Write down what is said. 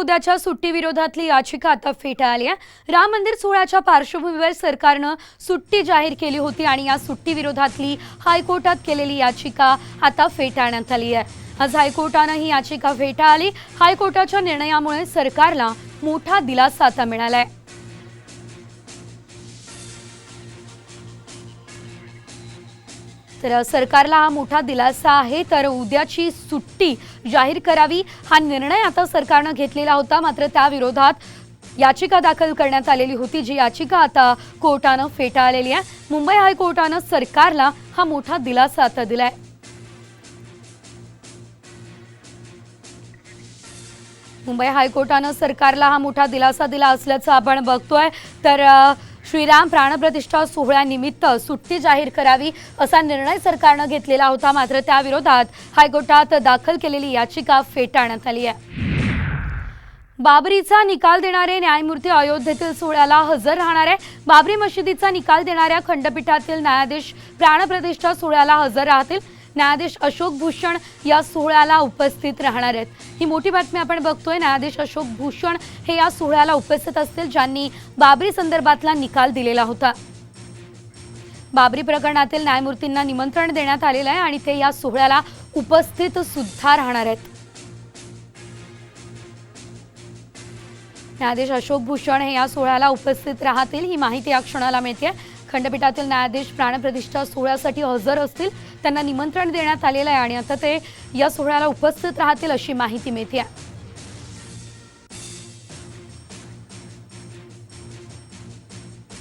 उद्याच्या सुट्टीविरोधातली याचिका आता फेटाळली आहे. राम मंदिर सोहळ्याच्या पार्श्वभूमीवर सरकारनं सुट्टी जाहीर केली होती आणि या सुट्टीविरोधातली हायकोर्टात केलेली याचिका आता फेटाळण्यात आली आहे. आज हायकोर्टानं ही याचिका फेटाळली. हायकोर्टाच्या निर्णयामुळे सरकारला मोठा दिलासा आता मिळालाय. तर सरकारला हा मोठा दिलासा आहे. तर उद्याची सुट्टी जाहीर करावी हा निर्णय आता सरकारनं घेतलेला होता. मात्र त्या विरोधात याचिका दाखल करण्यात आलेली होती. जी याचिका आता कोर्टानं फेटाळलेली आहे. मुंबई हायकोर्टानं सरकारला हा मोठा दिलासा आता दिलाय. मुंबई हायकोर्टानं सरकारला हा मोठा दिलासा दिला असल्याचं आपण बघतोय. तर श्रीराम प्राणप्रतिष्ठा सोहळ्यानिमित्त सुट्टी जाहीर करावी असा निर्णय सरकारनं घेतलेला होता. मात्र त्याविरोधात हायकोर्टात दाखल केलेली याचिका फेटाळण्यात आली आहे. बाबरीचा निकाल देणारे न्यायमूर्ती अयोध्येतील सोहळ्याला हजर राहणार आहे. बाबरी मशिदीचा निकाल देणाऱ्या खंडपीठातील न्यायाधीश प्राणप्रतिष्ठा सोहळ्याला हजर राहतील. न्यायाधीश अशोक भूषण या सोहळ्याला उपस्थित राहणार आहेत. ही मोठी बातमी आपण बघतोय. न्यायाधीश अशोक भूषण हे या सोहळ्याला उपस्थित असतील ज्यांनी बाबरी संदर्भातला निकाल दिलेला होता. बाबरी प्रकरणातील न्यायमूर्तींना निमंत्रण देण्यात आलेलं आहे आणि ते या सोहळ्याला उपस्थित सुद्धा राहणार आहेत. न्यायाधीश अशोक भूषण हे या सोहळ्याला उपस्थित राहतील ही माहिती या क्षणाला मिळते खंडपीठातील न्यायाधीश प्राणप्रतिष्ठा सोहळ्यासाठी हजर असतील त्यांना निमंत्रण देण्यात आलेलं आहे आणि आता ते या सोहळ्याला उपस्थित राहतील अशी माहिती मिळते आहे.